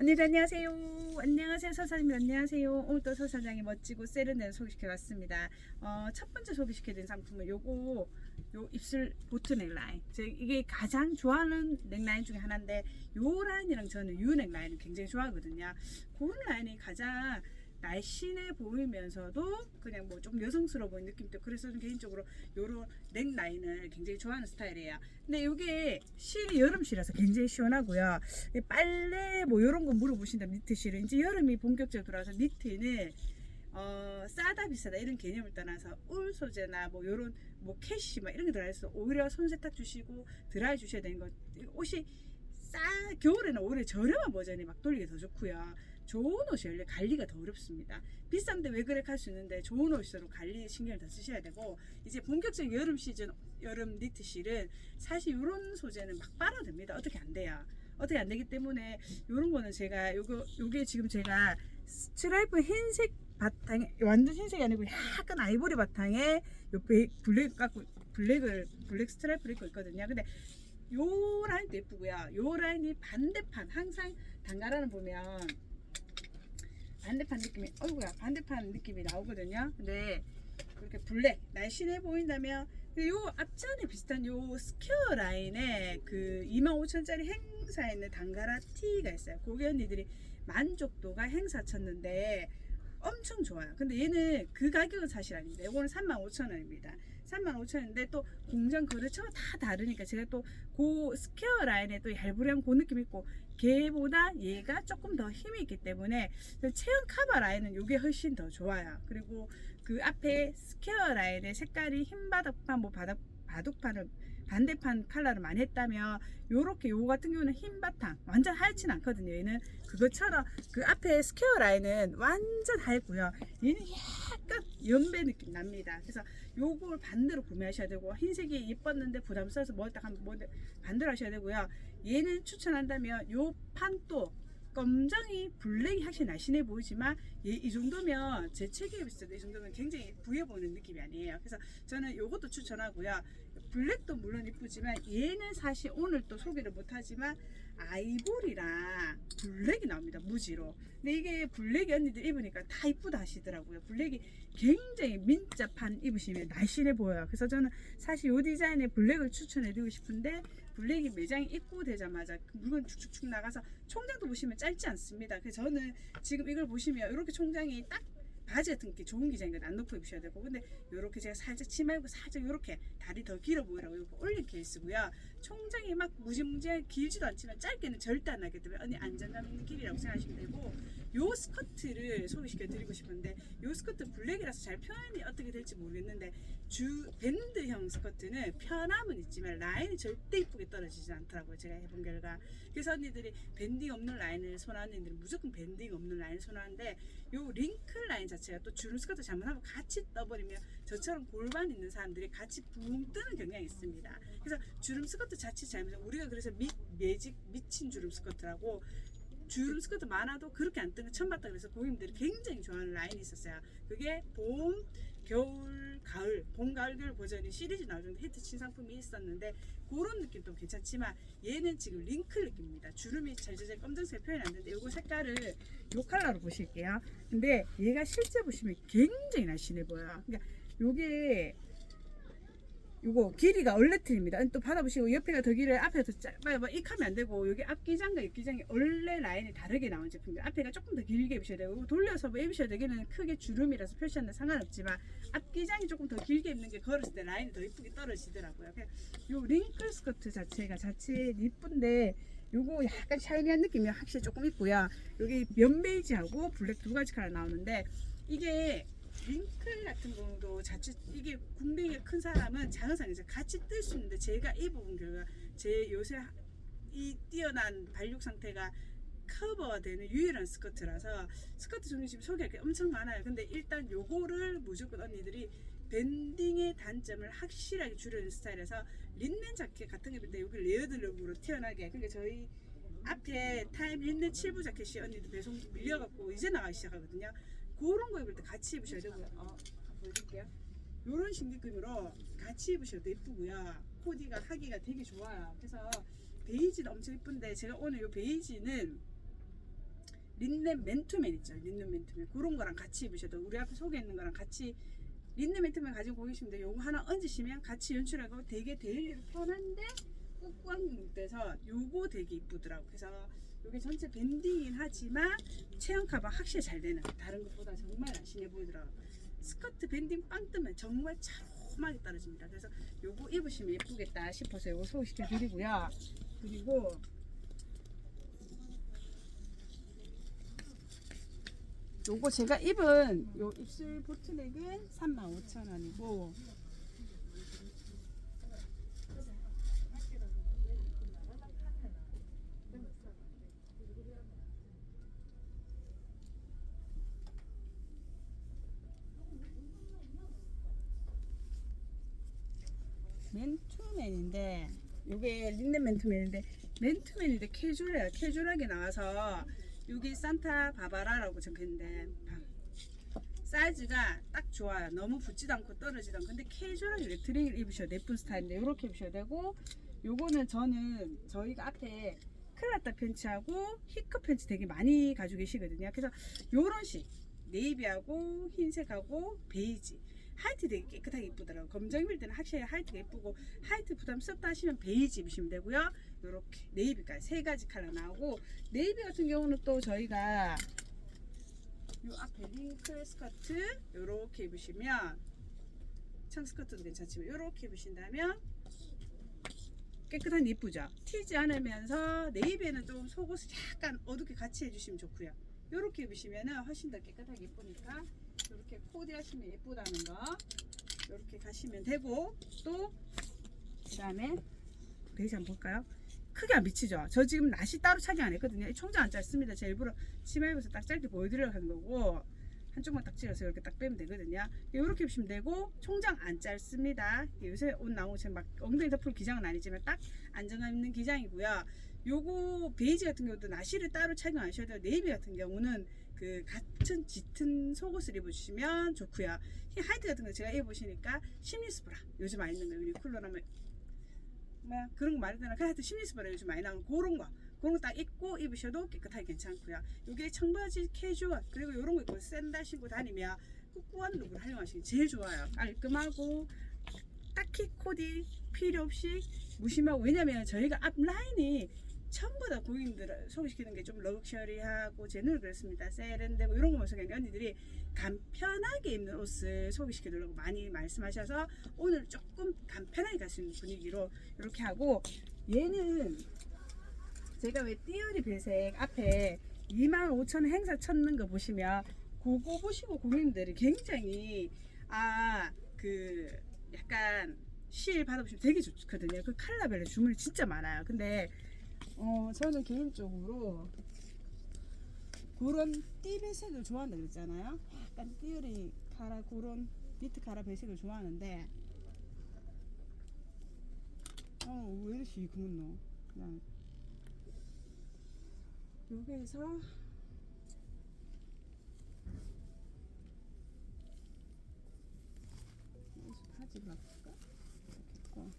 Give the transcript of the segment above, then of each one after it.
언니들 안녕하세요. 안녕하세요. 서사님 안녕하세요. 오늘 또 서사장이 멋지고 세련된 소개시켜 왔습니다. 어, 첫 번째 소개시켜 드린 상품은 요거 요 입술 보트 넥라인. 제 이게 가장 좋아하는 넥라인 중에 하나인데 요 라인이랑 저는 요 넥라인을 굉장히 좋아하거든요. 그 라인이 가장 날씬해 보이면서도 그냥 뭐 좀 여성스러워 보이는 느낌도 그래서 저는 개인적으로 요런 넥 라인을 굉장히 좋아하는 스타일이에요. 근데 요게 실이 여름실이라서 굉장히 시원하고요. 이 빨래 뭐 이런 거 물어보신다면 니트 실은 이제 여름이 본격적으로 들어와서 니트는 어 싸다 비싸다 이런 개념을 떠나서 울 소재나 뭐 요런 뭐 캐시 막 이런 게 들어있어 오히려 손 세탁 주시고 드라이 주셔야 되는 거 옷이 싸 겨울에는 오히려 저렴한 버전이 막 돌리기 더 좋고요 좋은 옷이 원래 관리가 더 어렵습니다 비싼데 왜 그래 할 수 있는데 좋은 옷으로 관리 신경을 더 쓰셔야 되고 이제 본격적인 여름 시즌 여름 니트 실은 사실 이런 소재는 막 빨아도 됩니다 어떻게 안 돼요 어떻게 안 되기 때문에 이런 거는 제가 요거 요게 지금 제가 스트라이프 흰색 바탕에 완전 흰색이 아니고 약간 아이보리 바탕에 요 베- 블랙 갖고 블랙을 블랙 스트라이프를 입고 있거든요. 근데 요 라인도 예쁘고요. 요 라인이 반대판 항상 단가라는 보면 반대판 느낌이 어이구야 반대판 느낌이 나오거든요. 근데 그렇게 블랙 날씬해 보인다면 요 앞전에 비슷한 요 스퀘어 라인에 그 25,000짜리 행사에 있는 단가라 T가 있어요. 고객 언니들이 만족도가 행사 쳤는데 엄청 좋아요. 근데 얘는 그 가격은 사실 아닙니다. 이거는 35,000원입니다. 35,000원인데 또 공장 거래처가 다 다르니까 제가 또 그 스퀘어 라인에 또 얇으려면 그 느낌 있고 걔보다 얘가 조금 더 힘이 있기 때문에 그 체형 카바 라인은 이게 훨씬 더 좋아요. 그리고 그 앞에 스퀘어 라인의 색깔이 흰 바닥판 뭐 바닥 바둑판을 반대판 컬러를 많이 했다면 요렇게 요거 같은 경우는 흰 바탕 완전 하얗진 않거든요. 얘는 그것처럼 그 앞에 스퀘어 라인은 완전 하얗고요. 얘는 약간 연배 느낌 납니다. 그래서 요걸 반대로 구매하셔야 되고 흰색이 예뻤는데 부담스러워서 뭐딱 한번 뭐 반대로 하셔야 되고요. 얘는 추천한다면 요 판도 검정이 블랙이 확실히 날씬해 보이지만 얘, 이 정도면 제 체격에 비슷해도 이 정도면 굉장히 부해 보이는 느낌이 아니에요. 그래서 저는 요것도 추천하고요 블랙도 물론 이쁘지만 얘는 사실 오늘 또 소개를 못하지만 아이보리랑 블랙이 나옵니다 무지로. 근데 이게 블랙이 언니들 입으니까 다 이쁘다 하시더라고요. 블랙이 굉장히 민자판 입으시면 날씬해 보여요. 그래서 저는 사실 이 디자인의 블랙을 추천해드리고 싶은데 블랙이 매장에 입고되자마자 그 물건 축축축 나가서 총장도 보시면 짧지 않습니다. 그래서 저는 지금 이걸 보시면 이렇게 총장이 딱 바지 같은 게 좋은 기장이거든 안 놓고 입으셔야 되고. 근데 요렇게 제가 살짝 치마 입고 살짝 요렇게 다리 더 길어 보이라고 올린 케이스고요 총장이 막 무지무지하게 길지도 않지만 짧게는 절대 안 나기 때문에 언니 안정감 있는 길이라고 생각하시면 되고 요 스커트를 소개시켜 드리고 싶은데 요 스커트 블랙이라서 잘 표현이 어떻게 될지 모르겠는데 주 밴드형 스커트는 편함은 있지만 라인이 절대 이쁘게 떨어지지 않더라고요 제가 해본 결과. 그래서 언니들이 밴딩 없는 라인을 선호하는 언니들은 무조건 밴딩 없는 라인을 선호하는데 요 링클 라인 자체가 또 주름 스커트 잘못하면 같이 떠버리면 저처럼 골반 있는 사람들이 같이 붕 뜨는 경향이 있습니다. 그래서 주름 스커트 자체 잘못 우리가 그래서 미, 매직 미친 주름 스커트라고 주름 스커트 많아도 그렇게 안 뜨는 거 처음 봤다 그래서 고객님들이 굉장히 좋아하는 라인이 있었어요. 그게 봄, 겨울, 가을, 봄, 가을, 겨울 버전이 시리즈 나올 정도 히트 친 상품이 있었는데 그런 느낌도 괜찮지만 얘는 지금 링클 느낌입니다. 주름이 잘잘 검정색 표현이 안 되는데 이거 색깔을 요 컬러로 보실게요. 근데 얘가 실제 보시면 굉장히 날씬해 보여요. 그러니까 요게 요거 길이가 얼레트입니다. 또 받아보시고 옆에가 더 길어요. 앞에가 더 짧아요. 뭐 익하면 안 되고 여기 앞기장과 옆기장이 얼레 라인이 다르게 나온 제품입니다. 앞에가 조금 더 길게 입으셔야 되고 돌려서 뭐 입으셔야 되기는 크게 주름이라서 표시하는 상관없지만 앞기장이 조금 더 길게 입는 게 걸었을 때 라인이 더 이쁘게 떨어지더라고요. 요 링클 스커트 자체가 자체 이쁜데 요거 약간 샤이니한 느낌이 확실히 조금 있고요. 여기 면 베이지하고 블랙 두 가지 컬러 나오는데 이게 링클 같은 경우도 자칫 이게 궁뎅이가 큰 사람은 작은 상에서 같이 뜰 수 있는데 제가 이 부분 결과 제 요새 이 뛰어난 발육 상태가 커버되는 유일한 스커트라서 스커트 종류 지금 소개할 게 엄청 많아요. 근데 일단 요거를 무조건 언니들이 밴딩의 단점을 확실하게 줄여는 스타일에서 린넨 자켓 같은 게 있는데 여기 레어드룩으로 태어나게 그러니까 저희 앞에 타임 린넨 7부 자켓이 언니들 배송 밀려갖고 이제 나가기 시작하거든요. 그런 거 입을 때 같이 입으셔야 되고요. 어, 한번 보여드릴게요. 요런 식 느낌으로 같이 입으셔도 예쁘고요. 코디가 하기가 되게 좋아요. 그래서 베이지도 엄청 예쁜데 제가 오늘 요 베이지는 린넨 맨투맨 있죠. 린넨 맨투맨 그런 거랑 같이 입으셔도 우리 앞에 속에 있는 거랑 같이 린넨 맨투맨 가지고 계시면. 요거 하나 얹으시면 같이 연출하고 되게 데일리로 편한데 꾹꾹 돼서 요거 되게 이쁘더라고. 그래서 요게 전체 밴딩이긴 하지만 체형 커버 확실히 잘 되는 다른 것보다 정말 날씬해 보이더라고. 스커트 밴딩 빵 뜨면 정말 차롬하게 떨어집니다. 그래서 요거 입으시면 예쁘겠다 싶어서 요거 소개시켜 드리고요. 그리고 요거 제가 입은 요 입술 보트넥은 35,000원이고 맨투맨인데 요게 린넨 맨투맨인데 맨투맨인데 캐주얼해요. 캐주얼하게 나와서 여기 산타 바바라라고 적혀있는데 바- 사이즈가 딱 좋아요. 너무 붙지도 않고 떨어지도 않고. 근데 캐주얼하게 레트링을 입으셔도 예쁜 스타일인데 이렇게 입으셔도 되고 요거는 저는 저희가 앞에 클라타 팬츠하고 히크 팬츠 되게 많이 가지고 계시거든요. 그래서 요런 식. 네이비하고 흰색하고 베이지 하이트 되게 깨끗하게 이쁘더라고요. 검정 입을 때는 확실히 하이트가 이쁘고 하이트 부담스럽다 하시면 베이지 입으시면 되고요. 이렇게 네이비까지 세 가지 컬러 나오고 네이비 같은 경우는 또 저희가 요 앞에 링클 스커트 이렇게 입으시면 청 스커트도 괜찮지만 이렇게 입으신다면 깨끗한 이쁘죠. 튀지 않으면서 네이비에는 좀 속옷을 약간 어둡게 같이 해주시면 좋고요. 이렇게 입으시면은 훨씬 더 깨끗하게 예쁘니까 이렇게 코디 하시면 예쁘다는 거 이렇게 가시면 되고 또 그다음에 베이지 한번 볼까요? 크게 안 비치죠. 저 지금 나시 따로 착용 안 했거든요. 이 총장 안 짧습니다. 제가 일부러 치마 입어서 딱 짧게 보여드리려고 한 거고 한쪽만 딱 찔러서 이렇게 딱 빼면 되거든요. 이렇게 입으시면 되고 총장 안 짧습니다. 요새 옷 나오고 지금 막 엉덩이 덮을 기장은 아니지만 딱 안정감 있는 기장이고요. 요거 베이지 같은 경우도 나시를 따로 착용 안 하셔도 돼요. 네이비 같은 경우는 그 같은 짙은 속옷을 입으시면 좋고요. 이 하이트 같은 거 제가 입어보시니까 심리스 브라 요즘 많이 있는 거 유니클로라면 뭐 그런 거 말이 되나 그 하여튼 심리스 브라 요즘 많이 나오는 그런 거 그런 거 딱 입고 입으셔도 깨끗하게 괜찮고요. 요게 청바지 캐주얼 그리고 요런 거 입고 샌들 신고 다니면 꾹꾹한 룩을 활용하시기 제일 좋아요. 깔끔하고 딱히 코디 필요 없이 무심하고 왜냐면 저희가 앞 라인이 전부 다 고객님들 소개시키는 게 좀 럭셔리하고 제 눈을 그랬습니다. 세련되고 이런 거만 소개하는 언니들이 간편하게 입는 옷을 소개시켜드리려고 많이 말씀하셔서 오늘 조금 간편하게 갈 수 있는 분위기로 이렇게 하고 얘는 제가 왜 띠어리 배색 앞에 25,000원 행사 쳤는 거 보시면 그거 보시고 고객님들이 굉장히 아 그 약간 실 받아보시면 되게 좋거든요. 그 칼라별로 주문이 진짜 많아요. 근데 어 저는 개인적으로 그런 띠 배색을 좋아한다 그랬잖아요. 약간 띠어리 카라 그런 니트 카라 배색을 좋아하는데 어 왜 이렇게 그문노 그냥 여기에서 바지 바꿀까? 이렇게 했고.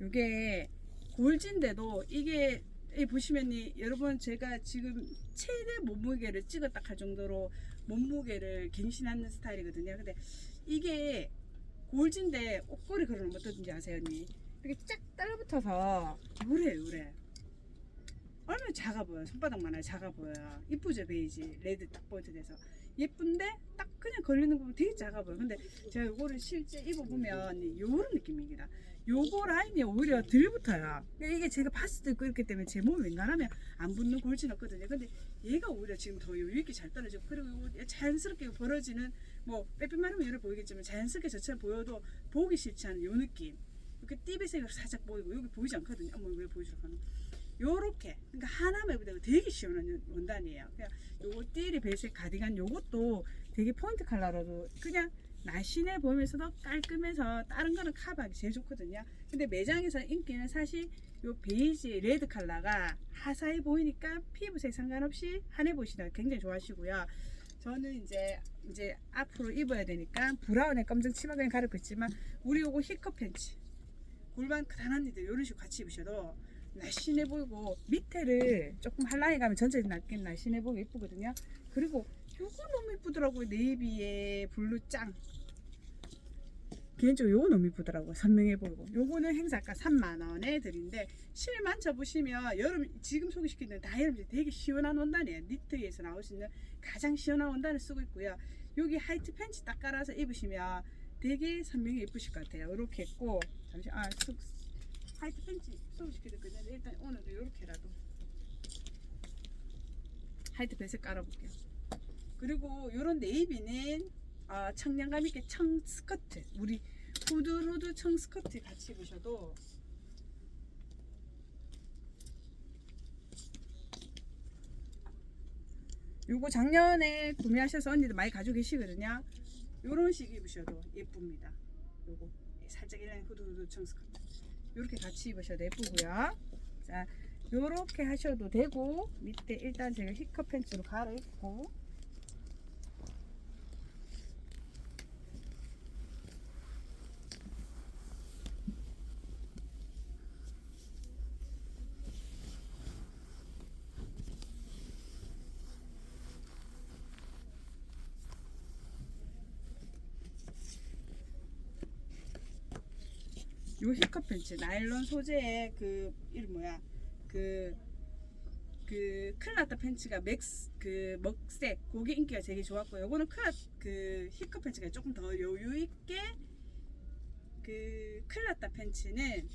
요게 골진데도 이게 이 보시면 이 여러분 제가 지금 최대 몸무게를 찍었다 할 정도로 몸무게를 갱신하는 스타일이거든요. 근데 이게 골진데 옷걸이 걸으면 어떠든지 아세요, 언니? 이렇게 쫙 달라붙어서 요래 요래. 얼마나 작아 보여. 손바닥만 하게 작아 보여요. 이쁘죠, 베이지. 레드 딱 돼서. 예쁜데 딱 그냥 걸리는 거 보면 되게 작아 보여. 근데 제가 요거를 실제 입어보면 요런 느낌입니다. 요거 라인이 오히려 덜 붙어요. 이게 제가 봤을 때 그렇기 때문에 제 몸에 웬간하면 안 붙는 골진 없거든요. 근데 얘가 오히려 지금 더 여유있게 잘 떨어지고 그리고 자연스럽게 벌어지는 뭐 빼빼만 하면 이래 보이겠지만 자연스럽게 저처럼 보여도 보기 싫지 않은 요 느낌. 이렇게 띠비색으로 살짝 보이고 여기 보이지 않거든요. 어머 왜 보이지를 않나? 요렇게 그러니까 하나만 입어도 되게 시원한 원단이에요. 그냥 요거 띠리 베이스 가디건 요것도 되게 포인트 컬러로도 그냥 날씬해 보이면서도 깔끔해서 다른 거는 커버하기 제일 좋거든요. 근데 매장에서 인기는 사실 요 베이지 레드 컬러가 하사해 보이니까 피부색 상관없이 환해 보시다 굉장히 좋아하시고요. 저는 이제 이제 앞으로 입어야 되니까 브라운에 검정 치마 그냥 가르고 있지만 우리 요거 히커 팬츠 골반 크단한 니들 이런 식으로 같이 입으셔도 날씬해 보이고 밑에를 조금 한라인 가면 전체적인 날긴 날씬해 보이고 예쁘거든요. 그리고 요거 너무 이쁘더라고요. 네이비에 블루 짱. 개인적으로 요거 너무 이쁘더라고요. 선명해 보이고. 요거는 행사가 3만 원에 드린데 실만 접으시면 여름 지금 소개시키는 다 여름 되게 시원한 원단이에요. 니트에서 나올 수 있는 가장 시원한 원단을 쓰고 있고요. 여기 하이트 팬츠 딱 깔아서 입으시면 되게 선명히 예쁘실 것 같아요. 이렇게 했고 잠시 아 소, 하이트 팬츠 소개시켜드렸거든요. 일단 오늘은 이렇게라도 하이트 벤츠 깔아볼게요. 그리고 이런 네이비는 아, 청량감 있게 청 스커트. 우리 후드후드 청 스커트 같이 입으셔도 요거 작년에 구매하셔서 언니들 많이 가지고 계시거든요. 요런 식 입으셔도 예쁩니다. 요거. 살짝 일라인 후드후드 청 스커트. 요렇게 같이 입으셔도 예쁘고요. 자 요렇게 하셔도 되고 밑에 일단 제가 히커 팬츠로 갈아입고 요 히컵 팬츠 나일론 소재의 그 이름 뭐야? 그그 클라타 팬츠가 맥스 그 먹색. 그게 인기가 되게 좋았고 요거는 클라 그 히컵 팬츠가 조금 더 여유 있게 그 클라타 팬츠는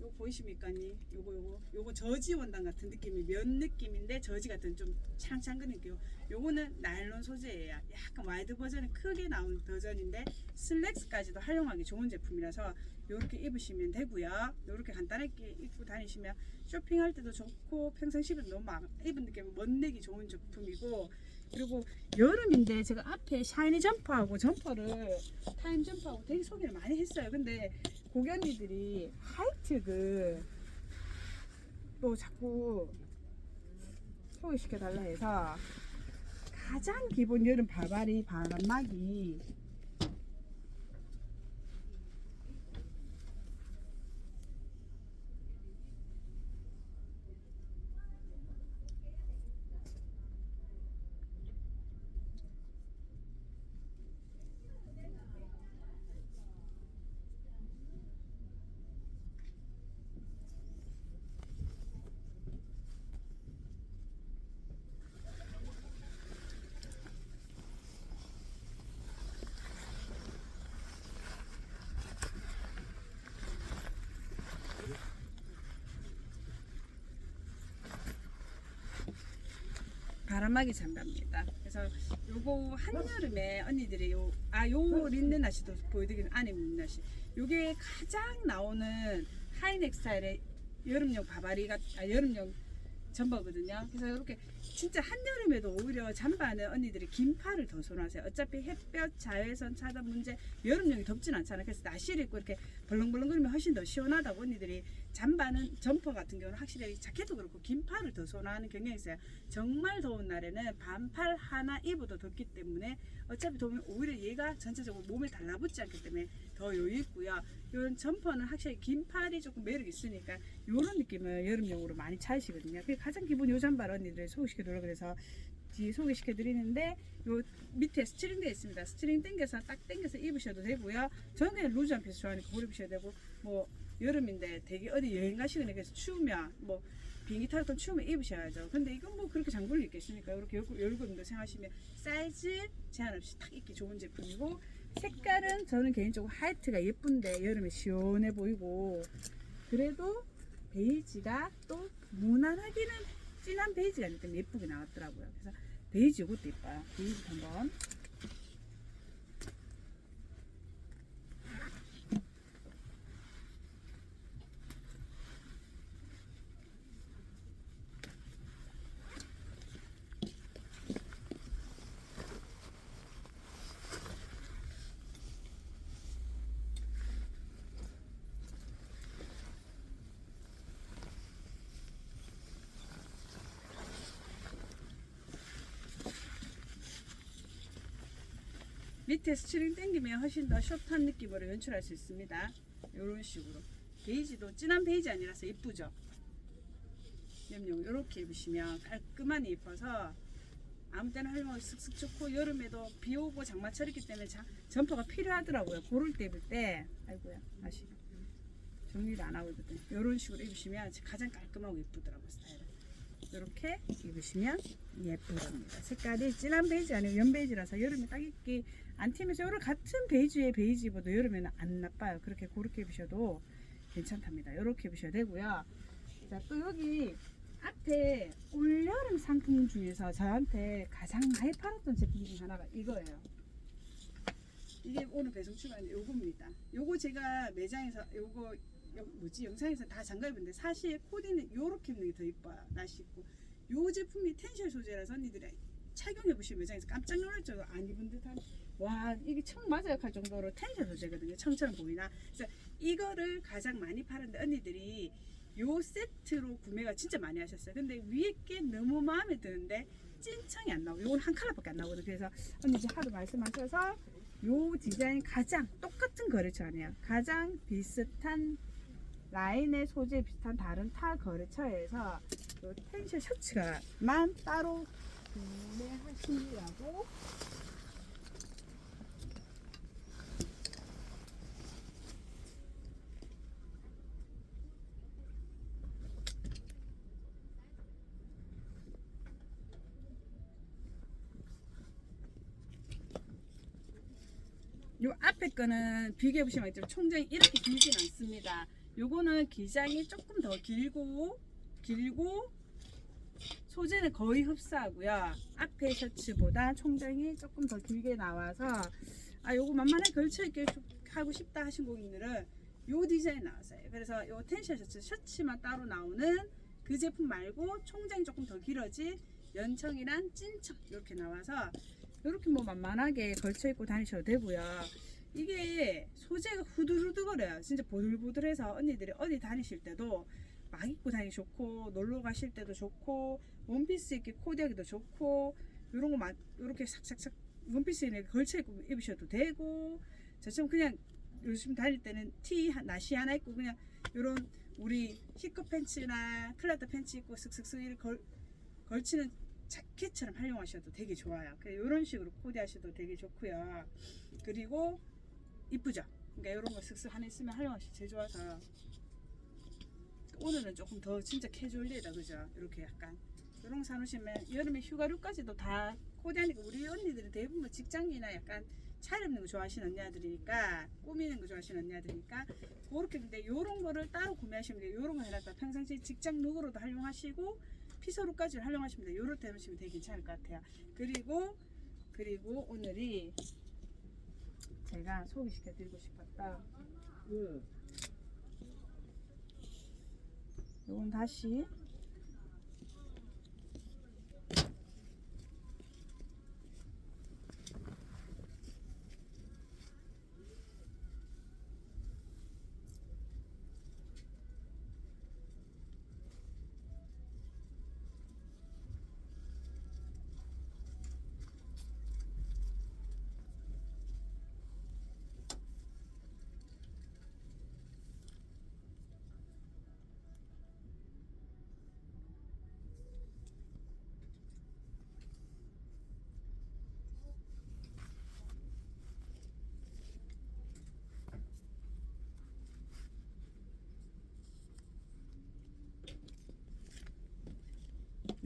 요거 보이십니까니 요거 요거 요거 저지 원단 같은 느낌이 면 느낌인데 저지 같은 좀 창창근 느낌 요거는 나일론 소재예요 약간 와이드 버전이 크게 나온 버전인데 슬랙스까지도 활용하기 좋은 제품이라서 이렇게 입으시면 되고요. 이렇게 간단하게 입고 다니시면 쇼핑할 때도 좋고 평상시에도 너무 막 입은 느낌 멋내기 좋은 제품이고 그리고 여름인데 제가 앞에 샤이니 점퍼하고 점퍼를 타임 점퍼하고 되게 소개를 많이 했어요. 근데 고견이들이 하이트 그또 자꾸 소개시켜 달라 해서 가장 기본 여름 바바리 바람막이 바람막이 잠바입니다. 그래서 요거 한여름에 언니들이 요, 아, 요 린넨 나시도 보여드리는 안에 린넨 나시. 요게 가장 나오는 하이넥 스타일의 여름용 바바리가, 아, 여름용 점퍼거든요. 그래서 이렇게 진짜 한여름에도 오히려 잠바는 언니들이 긴 팔을 더 선호하세요. 어차피 햇볕, 자외선 차단 문제, 여름용이 덥진 않잖아요. 그래서 나시를 입고 이렇게 벌렁벌렁거리면 훨씬 더 시원하다고 언니들이 잠바는 점퍼 같은 경우는 확실히 자켓도 그렇고 긴 팔을 더 선호하는 경향이 있어요. 정말 더운 날에는 반팔 하나 입어도 덥기 때문에 어차피 더우면 오히려 얘가 전체적으로 몸에 달라붙지 않기 때문에 더 여유 있고요. 이런 점퍼는 확실히 긴 팔이 조금 매력 있으니까 이런 느낌을 여름용으로 많이 찾으시거든요. 그게 가장 기본 요 잠바를 언니들 소개시켜 드려 그래서 뒤에 소개시켜 드리는데 요 밑에 스트링 되어 있습니다. 스트링 당겨서 딱 당겨서 입으셔도 되고요. 저는 그냥 루즈 한 피스 좋아하니까 그걸 입으셔도 되고 뭐 여름인데 되게 어디 여행 가시거나 그래서 추우면 뭐 비행기 타고 추우면 입으셔야죠. 근데 이건 뭐 그렇게 장군을 입겠습니까? 이렇게 열급도 생각하시면 사이즈 제한 없이 딱 입기 좋은 제품이고 색깔은 저는 개인적으로 하이트가 예쁜데 여름에 시원해 보이고 그래도 베이지가 또 무난하기는 진한 베이지가 아니기 때문에 예쁘게 나왔더라고요. 그래서 베이지 이것도 예뻐요. 베이지 한번 밑에 스트링 당기면 훨씬 더 숏한 느낌으로 연출할 수 있습니다. 이런 식으로 베이지도 진한 베이지 아니라서 이쁘죠. 염용 이렇게 입으시면 깔끔하니 입어서 아무 때나 활용하기 쓱쓱 좋고 여름에도 비 오고 장마철이기 때문에 자, 점퍼가 필요하더라고요. 고를 때 입을 때 아이고야 다시 정리를 안 하거든요. 이런 식으로 입으시면 가장 깔끔하고 예쁘더라고요 스타일은. 이렇게 입으시면 예쁘답니다. 색깔이 진한 베이지 아니고 연 베이지라서 여름에 딱 입기 안 튀면서 이런 같은 베이지의 베이지 입어도 여름에는 안 나빠요. 그렇게 그렇게 입으셔도 괜찮답니다. 이렇게 입으셔야 되고요. 자, 또 여기 앞에 올여름 상품 중에서 저한테 가장 많이 팔았던 제품 중 하나가 이거예요. 이게 오늘 배송 출발한 요겁니다. 요거 제가 매장에서 요거 여- 뭐지 영상에서 다 장갑 입는데 사실 코디는 요렇게 입는 게 더 이뻐요. 날씨 입고 요 제품이 텐션 소재라서 언니들이 착용해 보시면 매장에서 깜짝 놀랄 정도 안 입은 듯한 와 이게 청 맞아요 할 정도로 텐션 소재거든요. 청처럼 보이나? 그래서 이거를 가장 많이 파는데 언니들이 요 세트로 구매가 진짜 많이 하셨어요. 근데 위에 게 너무 마음에 드는데 찐청이 안 나오고 요건 한 컬러밖에 안 나오거든요. 그래서 언니 이제 하도 말씀하셔서 요 디자인 가장 똑같은 거래처 아니에요. 가장 비슷한 라인의 소재 비슷한 다른 타 거래처에서 요 텐션 셔츠가만 따로 구매하시라고 요 앞에 거는 비교해 보시면 알겠지만 총장이 이렇게 길진 않습니다. 요거는 기장이 조금 더 길고 길고 소재는 거의 흡사하고요. 앞에 셔츠보다 총장이 조금 더 길게 나와서 아 요거 만만하게 걸쳐 입게 좀 하고 싶다 하신 고객님들은 요 디자인 나왔어요. 그래서 요 텐션 셔츠 셔츠만 따로 나오는 그 제품 말고 총장이 조금 더 길어진 연청이란 찐청 이렇게 나와서 이렇게 뭐 만만하게 걸쳐 입고 다니셔도 되고요. 이게 소재가 후들후들거려요. 진짜 보들보들해서 언니들이 어디 다니실 때도 막 입고 다니기 좋고 놀러 가실 때도 좋고 원피스 이렇게 코디하기도 좋고 이런 거막 이렇게 삭삭삭 원피스 에 걸쳐 입고 입으셔도 되고 저처럼 그냥 요즘 다닐 때는 티 하- 나시 하나 입고 그냥 이런 우리 히커 팬츠나 클라드 팬츠 입고 슥슥슥 걸, 걸치는 자켓처럼 활용하셔도 되게 좋아요. 이런 식으로 코디하셔도 되게 좋고요. 그리고 이쁘죠? 그러니까 이런 거 슥슥 하나 있으면 활용하시 제일 좋아서 오늘은 조금 더 진짜 캐주얼리다 그죠? 이렇게 약간 이런 거 사놓으시면 여름에 휴가류까지도 다 코디하니까 우리 언니들은 대부분 직장이나 약간 차려입는 거 좋아하시는 언니들이니까 꾸미는 거 좋아하시는 언니들이니까 그렇게 근데 이런 거를 따로 구매하시면 돼요. 이런 거 해놨다 평상시 직장 룩으로도 활용하시고 피서룩까지 활용하시면 돼요. 때 해보시면 되게 괜찮을 것 같아요. 그리고 그리고 오늘이 제가 소개시켜 드리고 싶었다. 요건 다시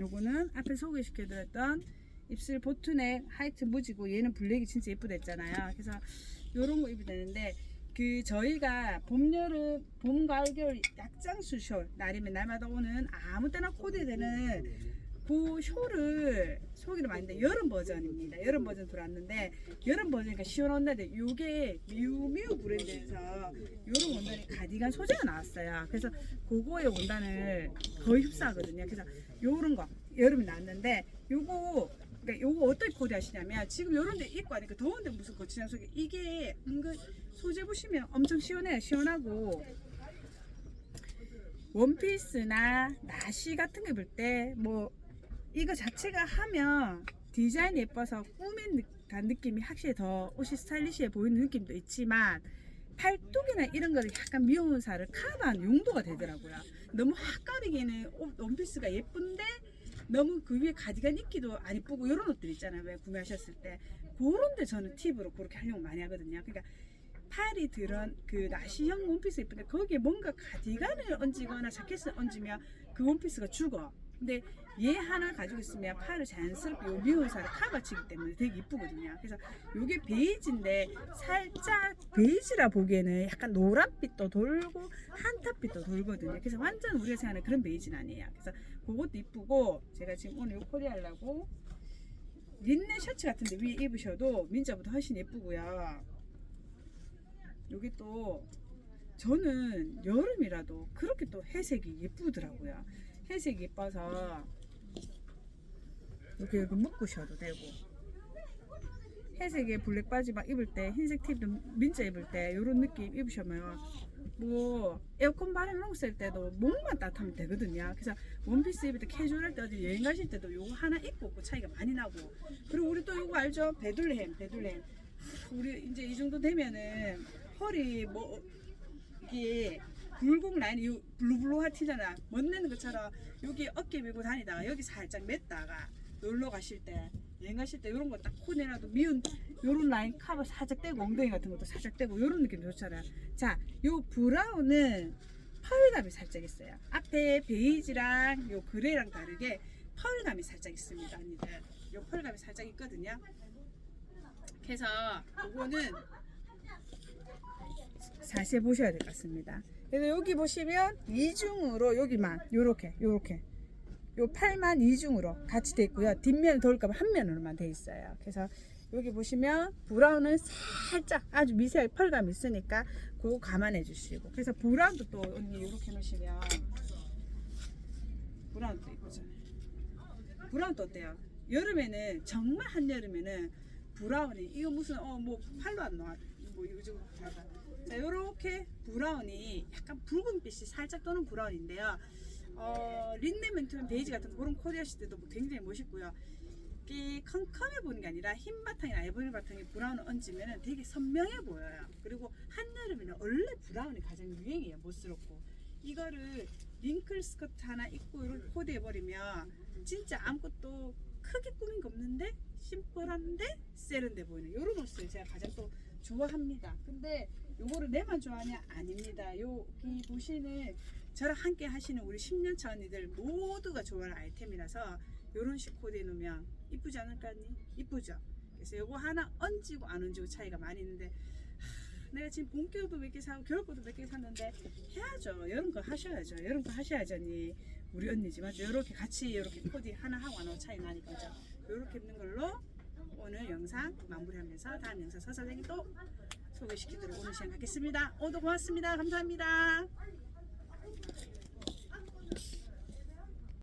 요거는 앞에 소개시켜드렸던 입술 보트넥 하이트 무지고 얘는 블랙이 진짜 예쁘댔잖아요. 그래서 요런 거 입이 되는데 그 저희가 봄 여름 봄 가을 겨울 약장수 숄 날이면 날마다 오는 아무 때나 코디되는 그 숄을 소개를 많이 했는데 여름 버전입니다. 여름 버전 들어왔는데 여름 버전이니까 시원한데 요게 미우미우 브랜드에서 요런 원단이 가디건 소재가 나왔어요. 그래서 그거의 원단을 거의 흡사하거든요. 그래서 요런 거 여름에 나왔는데 요거 그러니까 요거 어떻게 코디하시냐면 지금 요런 데 입고 하니까 더운데 무슨 거치장 속에 이게 은근 소재 보시면 엄청 시원해요. 시원하고 원피스나 나시 같은 거 입을 때뭐 이거 자체가 하면 디자인 예뻐서 꾸민 느- 약간 느낌이 확실히 더 옷이 스타일리시해 보이는 느낌도 있지만 팔뚝이나 이런 거를 약간 살을 커버하는 용도가 되더라고요. 너무 확 가리기에는 옷 원피스가 예쁜데 너무 그 위에 가디건 입기도 안 이쁘고 이런 옷들 있잖아요. 왜 구매하셨을 때 그런데 저는 팁으로 그렇게 활용 많이 하거든요. 그러니까 팔이 들은 그 나시형 원피스 예쁜데 거기에 뭔가 가디건을 얹거나 자켓을 얹으면 그 원피스가 죽어. 근데 얘 하나 가지고 있으면 팔을 자연스럽게 요 미운 살을 커버치기 때문에 되게 이쁘거든요. 그래서 요게 베이지인데 살짝 베이지라 보기에는 약간 노란빛도 돌고 한타빛도 돌거든요. 그래서 완전 우리가 생각하는 그런 베이지는 아니에요. 그래서 그것도 이쁘고 제가 지금 오늘 요 코디 하려고 린넨 셔츠 같은데 위에 입으셔도 민자보다 훨씬 예쁘고요. 여기 또 저는 여름이라도 그렇게 또 회색이 예쁘더라고요. 회색이 예뻐서 이렇게 이렇게 묶으셔도 되고 회색에 블랙 바지 막 입을 때 흰색 팁도 민자 입을 때 이런 느낌 입으시면 뭐 에어컨 바람 이런 거쓸 때도 목만 따뜻하면 되거든요. 그래서 원피스 입을 때 캐주얼할 때 어디 여행 가실 때도 요거 하나 입고 없고 차이가 많이 나고 그리고 우리 또 요거 알죠? 베들레헴 베들레헴 우리 이제 이 정도 되면은 허리 뭐 이게 굴곡 라인이 요 블루블루하 티잖아 멋내는 것처럼 여기 어깨 밀고 다니다가 여기 살짝 맸다가 놀러 가실 때 여행 가실 때 이런 거 딱 코내놔도 미운 요런 라인 커버 살짝 떼고 엉덩이 같은 것도 살짝 떼고 요런 느낌 좋잖아요. 자요 브라운은 펄감이 살짝 있어요. 앞에 베이지랑 요 그레이랑 다르게 펄감이 살짝 있습니다 언니들. 요 펄감이 살짝 있거든요. 그래서 요거는 자세히 보셔야 될 것 같습니다. 그래서 여기 보시면 이중으로 여기만 요렇게 요렇게 요 팔만 이중으로 같이 돼 있고요. 뒷면 돌까봐 한 면으로만 돼 있어요. 그래서 여기 보시면 브라운은 살짝 아주 미세하게 펄감이 있으니까 그거 감안해 주시고 그래서 브라운도 또 언니 이렇게 놓으시면 브라운도 이쁘잖아요. 브라운도 어때요? 여름에는 정말 한여름에는 브라운이 이거 무슨 어 뭐 팔로 안 나와 뭐좀자 요렇게 브라운이 약간 붉은빛이 살짝 도는 브라운인데요 어 린넨멘트면 베이지 같은 그런 코디하실 때도 뭐 굉장히 멋있고요 이게 컴컴해 보이는 게 아니라 흰 바탕이나 에버리 바탕에 브라운을 얹으면 되게 선명해 보여요 그리고 한여름에는 원래 브라운이 가장 유행이에요 멋스럽고 이거를 링클 스커트 하나 입고 이렇게 코디 해버리면 진짜 아무것도 크게 꾸민 거 없는데 심플한데 세련돼 보이는 이런 옷을 제가 가장 또 좋아합니다. 근데 요거를 내만 좋아하냐? 아닙니다. 여기 보시는 저랑 함께 하시는 우리 10년차 언니들 모두가 좋아하는 아이템이라서 요런 식 코디해 놓으면 이쁘지 않을까 언니? 이쁘죠? 그래서 요거 하나 얹고 안 얹고 차이가 많이 있는데 하, 내가 지금 봄 겨울도 몇 개 사고 겨울 것도 몇 개 샀는데 해야죠. 여름 거 하셔야죠. 여름 거 하셔야죠 언니. 우리 언니지 맞죠? 이렇게 같이 이렇게 코디 하나 하고 안 하고 차이 나니까 죠 이렇게 입는 걸로 오늘 영상 마무리하면서 다음 영상 서사장이 또 소개시키도록 오늘 시간 갖겠습니다. 오늘 고맙습니다. 감사합니다. Thank you.